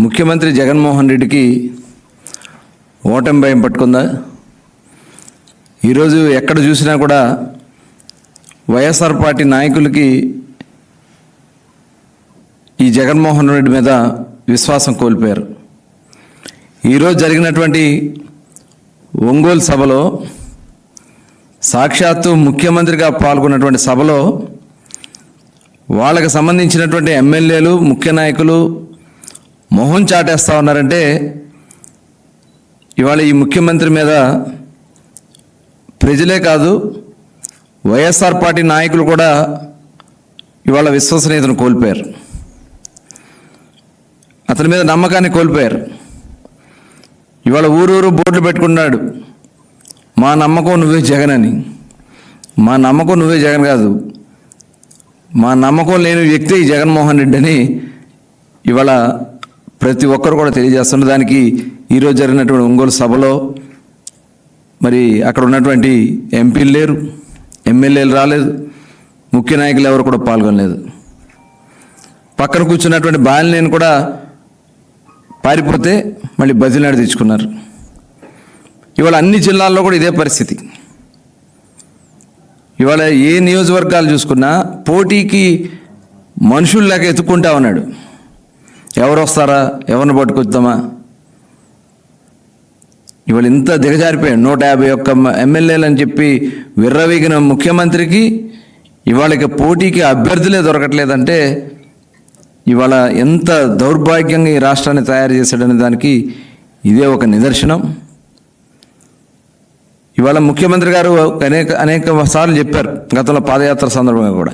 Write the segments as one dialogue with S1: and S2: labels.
S1: ముఖ్యమంత్రి జగన్మోహన్ రెడ్డికి ఓటమి భయం పట్టుకుందా? ఈరోజు ఎక్కడ చూసినా కూడా వైఎస్ఆర్ పార్టీ నాయకులకి ఈ జగన్మోహన్ రెడ్డి మీద విశ్వాసం కోల్పోయారు. ఈరోజు జరిగినటువంటి ఒంగోలు సభలో సాక్షాత్తు ముఖ్యమంత్రిగా పాల్గొన్నటువంటి సభలో వాళ్ళకి సంబంధించినటువంటి ఎమ్మెల్యేలు ముఖ్య నాయకులు మొహం చాటేస్తా ఉన్నారంటే ఇవాళ ఈ ముఖ్యమంత్రి మీద ప్రజలే కాదు వైఎస్ఆర్ పార్టీ నాయకులు కూడా ఇవాళ విశ్వసనీయతను కోల్పోయారు. అతని మీద నమ్మకాన్ని కోల్పోయారు. ఇవాళ ఊరూరు బోర్డులు పెట్టుకున్నాడు. మా నమ్మకం నువ్వే జగన్ అని. మా నమ్మకం నువ్వే జగన్ కాదు. మా నమ్మకం లేని వ్యక్తి జగన్మోహన్ రెడ్డి అని ఇవాళ ప్రతి ఒక్కరు కూడా తెలియజేస్తున్న దానికి ఈరోజు జరిగినటువంటి ఒంగోలు సభలో మరి అక్కడ ఉన్నటువంటి ఎంపీలు లేరు ఎమ్మెల్యేలు రాలేదు ముఖ్య నాయకులు ఎవరు కూడా పాల్గొనలేదు. పక్కన కూర్చున్నటువంటి బాలినేని కూడా పారిపోతే మళ్ళీ బదిలాడి తెచ్చుకున్నారు. ఇవాళ అన్ని జిల్లాల్లో కూడా ఇదే పరిస్థితి. ఇవాళ ఏ నియోజకవర్గాలు చూసుకున్నా పోటీకి మనుషుల్లాగా ఎత్తుక్కుంటా ఉన్నాడు. ఎవరు వస్తారా ఎవరిని పట్టుకొద్దామా? ఇవాళ ఇంత దిగజారిపోయాడు. నూట యాభై ఒక్క ఎమ్మెల్యేలు అని చెప్పి విర్రవీగిన ముఖ్యమంత్రికి ఇవాళకి పోటీకి అభ్యర్థులే దొరకట్లేదంటే ఇవాళ ఎంత దౌర్భాగ్యంగా ఈ రాష్ట్రాన్ని తయారు చేశాడనే దానికి ఇదే ఒక నిదర్శనం. ఇవాళ ముఖ్యమంత్రి గారు అనేక అనేక సార్లు చెప్పారు గతంలో పాదయాత్ర సందర్భంగా కూడా.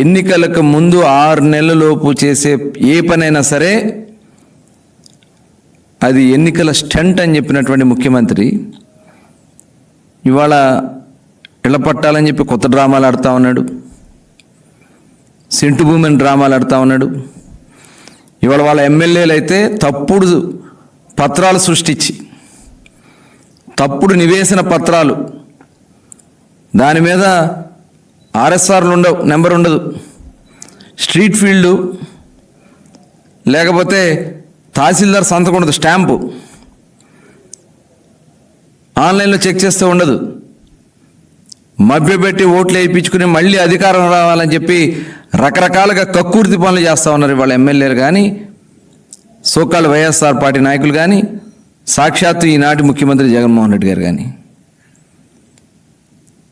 S1: ఎన్నికలకు ముందు ఆరు నెలలలోపు చేసే ఏ పనైనా సరే అది ఎన్నికల స్టంట్ అని చెప్పినటువంటి ముఖ్యమంత్రి ఇవాళ ఇళ్ళ పట్టాలని చెప్పి కొత్త డ్రామాలు ఆడుతూ ఉన్నాడు. సెంటు భూమిని డ్రామాలు ఆడుతూ ఉన్నాడు. ఇవాళ వాళ్ళ ఎమ్మెల్యేలు అయితే తప్పుడు పత్రాలు సృష్టించి తప్పుడు నివేశన పత్రాలు. దాని మీద ఆర్ఎస్ఆర్లు ఉండవు నెంబర్ ఉండదు. స్ట్రీట్ ఫీల్డు లేకపోతే తహసీల్దార్ సంతకం ఉండదు స్టాంపు. ఆన్లైన్లో చెక్ చేస్తే ఉండదు. మభ్యపెట్టి ఓట్లు వేయించుకుని మళ్ళీ అధికారం రావాలని చెప్పి రకరకాలుగా కక్కుర్తి పనులు చేస్తూ ఉన్నారు వాళ్ళ ఎమ్మెల్యేలు కానీ సోకాళ్ళ వైఎస్ఆర్ పార్టీ నాయకులు కానీ సాక్షాత్తు ఈనాటి ముఖ్యమంత్రి జగన్మోహన్ రెడ్డి గారు కానీ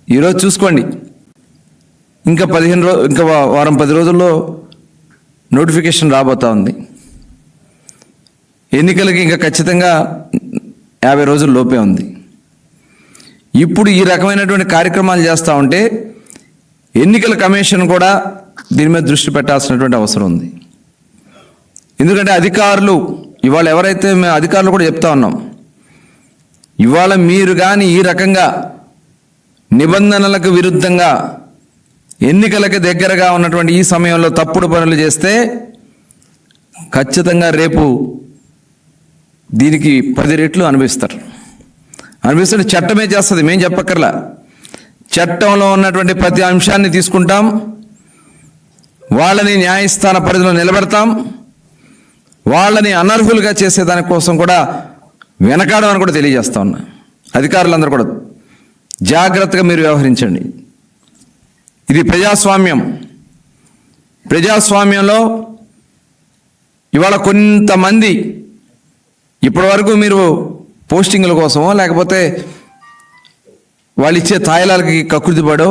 S1: ఈరోజు చూసుకోండి. ఇంకా పదిహేను రో ఇంకా వారం పది రోజుల్లో నోటిఫికేషన్ రాబోతా ఉంది. ఎన్నికలకి ఇంకా ఖచ్చితంగా యాభై రోజుల లోపే ఉంది. ఇప్పుడు ఈ రకమైనటువంటి కార్యక్రమాలు చేస్తూ ఉంటే ఎన్నికల కమిషన్ కూడా దీని మీద దృష్టి పెట్టాల్సినటువంటి అవసరం ఉంది. ఎందుకంటే అధికారులు ఇవాళ ఎవరైతే మేము అధికారులు కూడా చెప్తా ఉన్నాం ఇవాళ మీరు కానీ ఈ రకంగా నిబంధనలకు విరుద్ధంగా ఎన్నికలకు దగ్గరగా ఉన్నటువంటి ఈ సమయంలో తప్పుడు పనులు చేస్తే ఖచ్చితంగా రేపు దీనికి పది రెట్లు అనుభవిస్తారు. అనిపిస్తుంటే చట్టమే చేస్తుంది మేము చెప్పక్కర్లా. చట్టంలో ఉన్నటువంటి ప్రతి అంశాన్ని తీసుకుంటాం వాళ్ళని న్యాయస్థాన పరిధిలో నిలబెడతాం వాళ్ళని అనర్హులుగా చేసేదాని కోసం కూడా వెనకాడమని కూడా తెలియజేస్తా ఉన్నా. అధికారులందరూ కూడా జాగ్రత్తగా మీరు వ్యవహరించండి. ఇది ప్రజాస్వామ్యం. ప్రజాస్వామ్యంలో ఇవాళ కొంతమంది ఇప్పటివరకు మీరు పోస్టింగ్ల కోసమో లేకపోతే వాళ్ళు ఇచ్చే తాయిలాలకి కకృతి పడో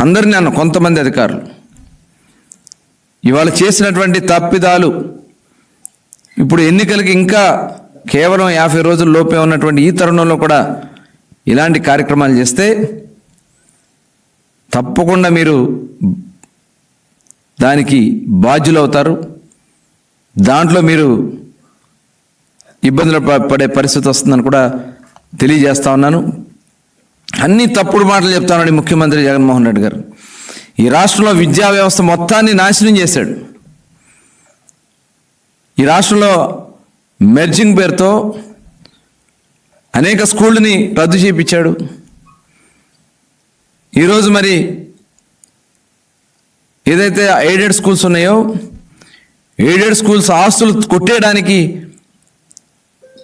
S1: అందరినీ అన్న కొంతమంది అధికారులు. ఇవాళ చేసినటువంటి తప్పిదాలు ఇప్పుడు ఎన్నికలకి ఇంకా కేవలం యాభై రోజుల లోపే ఉన్నటువంటి ఈ తరుణంలో కూడా ఇలాంటి కార్యక్రమాలు చేస్తే తప్పకుండా మీరు దానికి బాధ్యులవుతారు. దాంట్లో మీరు ఇబ్బందులు పడే పరిస్థితి వస్తుందని కూడా తెలియజేస్తా ఉన్నాను. అన్ని తప్పుడు మాటలు చెప్తానండి ముఖ్యమంత్రి జగన్మోహన్ రెడ్డి గారు. ఈ రాష్ట్రంలో విద్యా వ్యవస్థ మొత్తాన్ని నాశనం చేశాడు. ఈ రాష్ట్రంలో మెర్జింగ్ పేరుతో అనేక స్కూళ్ళని రద్దు చేయించాడు ఈరోజు మరి ఏదైతే ఎయిడెడ్ స్కూల్స్ ఉన్నాయో ఎయిడెడ్ స్కూల్స్ ఆస్తులు కొట్టేయడానికి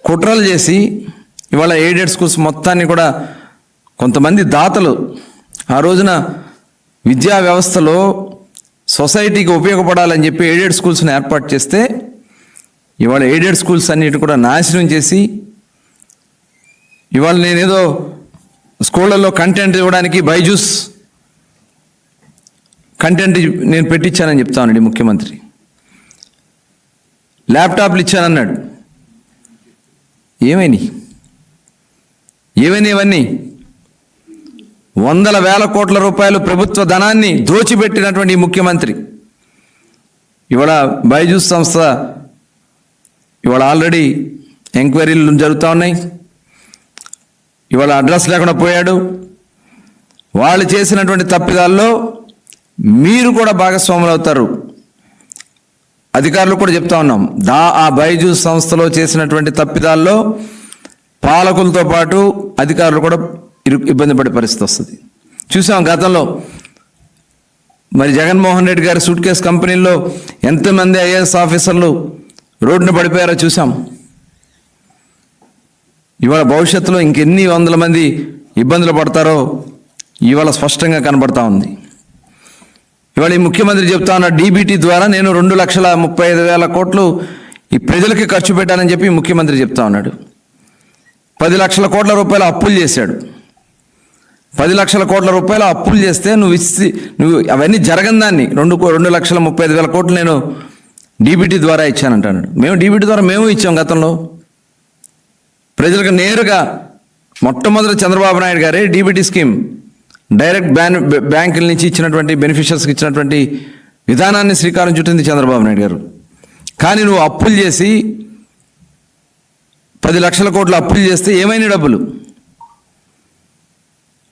S1: కుట్రలు చేసి ఇవాళ ఎయిడెడ్ స్కూల్స్ మొత్తాన్ని కూడా కొంతమంది దాతలు ఆ రోజున విద్యా వ్యవస్థలో సొసైటీకి ఉపయోగపడాలని చెప్పి ఎయిడెడ్ స్కూల్స్ని ఏర్పాటు చేస్తే ఇవాళ ఎయిడెడ్ స్కూల్స్ అన్నిటి కూడా నాశనం చేసి ఇవాళ నేనేదో స్కూళ్ళల్లో కంటెంట్ ఇవ్వడానికి బైజూస్ కంటెంట్ నేను పెట్టించానని చెప్తానండి ముఖ్యమంత్రి. ల్యాప్టాప్లు ఇచ్చానన్నాడు. ఏమైనాయి ఏమైనా ఇవన్నీ? వందల వేల కోట్ల రూపాయలు ప్రభుత్వ ధనాన్ని దోచిపెట్టినటువంటి ముఖ్యమంత్రి. ఇవాళ బైజూస్ సంస్థ ఇవాళ ఆల్రెడీ ఎంక్వైరీలు జరుగుతూ ఉన్నాయి. ఇవాళ అడ్రస్ లేకుండా పోయాడు. వాళ్ళు చేసినటువంటి తప్పిదాల్లో మీరు కూడా భాగస్వాములు అవుతారు. అధికారులు కూడా చెప్తా ఉన్నాం. దా ఆ బైజూస్ సంస్థలో చేసినటువంటి తప్పిదాల్లో పాలకులతో పాటు అధికారులు కూడా ఇరు ఇబ్బంది పడే పరిస్థితి వస్తుంది. చూసాం గతంలో మరి జగన్మోహన్ రెడ్డి గారి సూట్ కేసు కంపెనీల్లో ఎంతమంది ఐఏఎస్ ఆఫీసర్లు రోడ్డున పడిపోయారో చూసాం. ఇవాళ భవిష్యత్తులో ఇంకెన్ని వందల మంది ఇబ్బందులు పడతారో ఇవాళ స్పష్టంగా కనబడతా ఉంది. ఇవాళ ఈ ముఖ్యమంత్రి చెప్తా ఉన్న డీబీటీ ద్వారా నేను రెండు లక్షల ముప్పై ఐదు వేల కోట్లు ఈ ప్రజలకి ఖర్చు పెట్టానని చెప్పి ముఖ్యమంత్రి చెప్తా ఉన్నాడు. పది లక్షల కోట్ల రూపాయలు అప్పులు చేశాడు. పది లక్షల కోట్ల రూపాయలు అప్పులు చేస్తే నువ్వు ఇచ్చి నువ్వు అవన్నీ జరగని దాన్ని. రెండు కో- రెండు లక్షల ముప్పై ఐదు వేల కోట్లు నేను డీబీటీ ద్వారా ఇచ్చానంటాడు. మేము డీబీటీ ద్వారా మేము ఇచ్చాం గతంలో. ప్రజలకు నేరుగా మొట్టమొదటి చంద్రబాబు నాయుడు గారే డీబీటీ స్కీమ్ డైరెక్ట్ బ్యాన్ బ్యాంకుల నుంచి ఇచ్చినటువంటి బెనిఫిషియర్స్కి ఇచ్చినటువంటి విధానాన్ని శ్రీకారం చుట్టింది చంద్రబాబు నాయుడు గారు. కానీ నువ్వు అప్పులు చేసి పది లక్షల కోట్లు అప్పులు చేస్తే ఏమైనా డబ్బులు?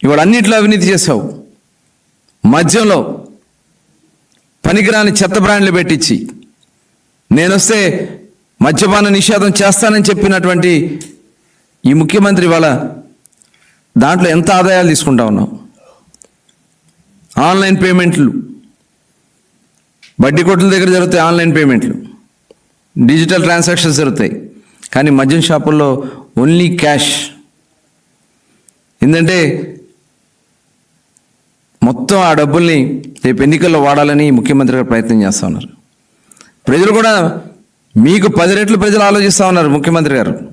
S1: ఇవాళ అన్నింటిలో అవినీతి చేసావు మద్యంలో పనికిరాని చెత్త బ్రాండ్లు పెట్టించి నేనొస్తే మద్యపాన నిషేధం చేస్తానని చెప్పినటువంటి ఈ ముఖ్యమంత్రి వాళ్ళ దాంట్లో ఎంత ఆదాయాలు తీసుకుంటా ఉన్నావు? ఆన్లైన్ పేమెంట్లు. బడ్డీ కొట్ల దగ్గర జరుగుతాయి ఆన్లైన్ పేమెంట్లు. డిజిటల్ ట్రాన్సాక్షన్స్ జరుగుతాయి. కానీ మద్యం షాపుల్లో ఓన్లీ క్యాష్. ఏంటంటే మొత్తం ఆ డబ్బుల్ని రేపు ఎన్నికల్లో వాడాలని ముఖ్యమంత్రి గారు ప్రయత్నం చేస్తూ ఉన్నారు. ప్రజలు కూడా మీకు పది రెట్లు ప్రజలు ఆలోచిస్తూ ఉన్నారు ముఖ్యమంత్రి గారు.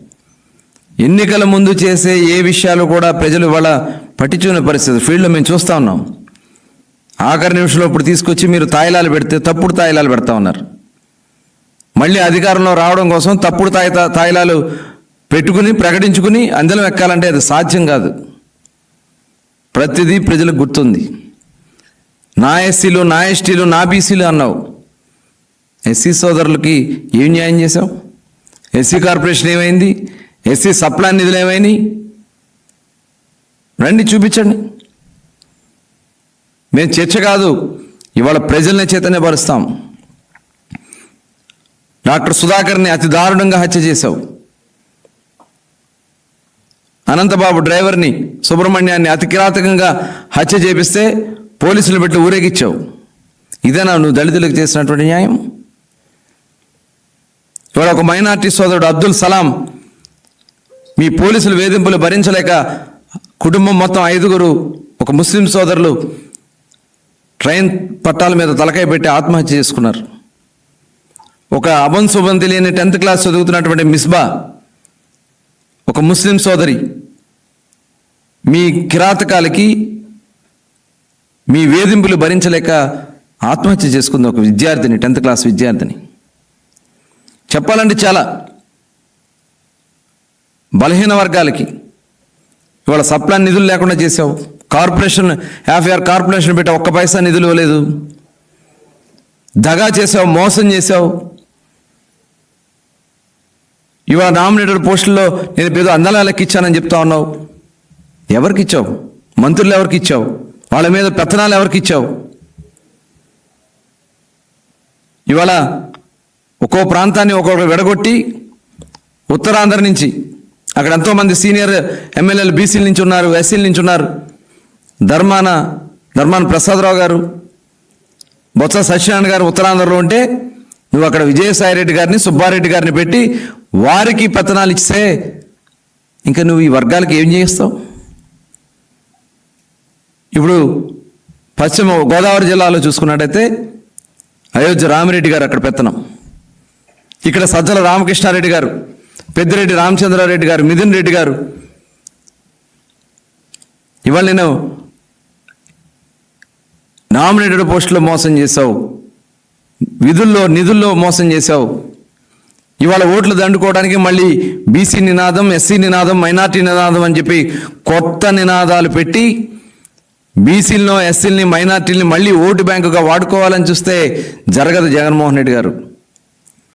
S1: ఎన్నికల ముందు చేసే ఏ విషయాలు కూడా ప్రజలు ఇవాళ పట్టించుకునే పరిస్థితి ఫీల్డ్లో మేము చూస్తూ ఉన్నాం. ఆఖరి నిమిషంలో ఇప్పుడు తీసుకొచ్చి మీరు తాయిలాలు పెడితే తప్పుడు తాయిలాలు పెడతా ఉన్నారు. మళ్ళీ అధికారంలో రావడం కోసం తప్పుడు తాయి తాయిలాలు పెట్టుకుని ప్రకటించుకుని అందరం ఎక్కాలంటే అది సాధ్యం కాదు. ప్రతిదీ ప్రజలకు గుర్తుంది. నా ఎస్సీలు నా ఎస్టీలు నా బీసీలు అన్నావు. ఎస్సీ సోదరులకి ఏం న్యాయం చేశావు? ఎస్సీ కార్పొరేషన్ ఏమైంది? ఎస్సీ సప్లాన్ నిధులు ఏమైనాయి? రండి చూపించండి. మేము చర్చ కాదు ఇవాళ ప్రజల్ని చైతన్యపరుస్తాం డాక్టర్ సుధాకర్ని అతి దారుణంగా హత్య చేశావు. అనంతబాబు డ్రైవర్ని సుబ్రహ్మణ్యాన్ని అతి కిరాతకంగా హత్య చేపిస్తే పోలీసులు పెట్టి ఊరేగిచ్చావు ఇదేనా నువ్వు దళితులకు చేసినటువంటి న్యాయం? ఇవాళ ఒక మైనార్టీ సోదరుడు అబ్దుల్ సలాం మీ పోలీసులు వేధింపులు భరించలేక కుటుంబం మొత్తం ఐదుగురు ఒక ముస్లిం సోదరులు ట్రైన్ పట్టాల మీద తలకాయ పెట్టి ఆత్మహత్య చేసుకున్నారు. ఒక అభం శుభం తెలియని టెన్త్ క్లాస్ చదువుతున్నటువంటి మిస్బా ఒక ముస్లిం సోదరి మీ కిరాతకాలకి మీ వేధింపులు భరించలేక ఆత్మహత్య చేసుకుంది ఒక విద్యార్థిని టెన్త్ క్లాస్ విద్యార్థిని. చెప్పాలంటే చాలా బలహీన వర్గాలకి. ఇవాళ సప్లాన్ నిధులు లేకుండా చేసావు. కార్పొరేషన్ ఆర్ కార్పొరేషన్ పెట్టి ఒక్క పైసా నిధులు ఇవ్వలేదు. దగా చేసావు మోసం చేసావు. ఇవాళ నామినేటెడ్ పోస్టుల్లో నేను ఏదో అందలాలకు ఇచ్చానని చెప్తా ఉన్నావు. ఎవరికి ఇచ్చావు? మంత్రులు ఎవరికి ఇచ్చావు? వాళ్ళ మీద పెత్తనాలు ఎవరికి ఇచ్చావు? ఇవాళ ఒక్కో ప్రాంతాన్ని ఒక్కొక్క విడగొట్టి ఉత్తరాంధ్ర నుంచి అక్కడ ఎంతోమంది సీనియర్ ఎమ్మెల్యేలు బీసీల నుంచి ఉన్నారు ఎస్సీల నుంచి ఉన్నారు. ధర్మాన ధర్మాన ప్రసాదరావు గారు బొత్స సత్యనారాయణ గారు ఉత్తరాంధ్రలో ఉంటే నువ్వు అక్కడ విజయసాయి రెడ్డి గారిని సుబ్బారెడ్డి గారిని పెట్టి వారికి పతనాలు ఇస్తే ఇంకా నువ్వు ఈ వర్గాలకి ఏం చేస్తావు? ఇప్పుడు పశ్చిమ గోదావరి జిల్లాలో చూసుకున్నట్టయితే అయోధ్య రామిరెడ్డి గారు అక్కడ పెత్తనం. ఇక్కడ సజ్జల రామకృష్ణారెడ్డి గారు పెద్దిరెడ్డి రామచంద్రారెడ్డి గారు మిథున్ రెడ్డి గారు. ఇవాళ నేను నామినేటెడ్ పోస్టులో మోసం చేశావు. విధుల్లో నిధుల్లో మోసం చేశావు. ఇవాళ ఓట్లు దండుకోవడానికి మళ్ళీ బీసీ నినాదం ఎస్సీ నినాదం మైనార్టీ నినాదం అని చెప్పి కొత్త నినాదాలు పెట్టి బీసీలను ఎస్సీలని మైనార్టీలని మళ్ళీ ఓటు బ్యాంకుగా వాడుకోవాలని చూస్తే జరగదు జగన్మోహన్ రెడ్డి గారు.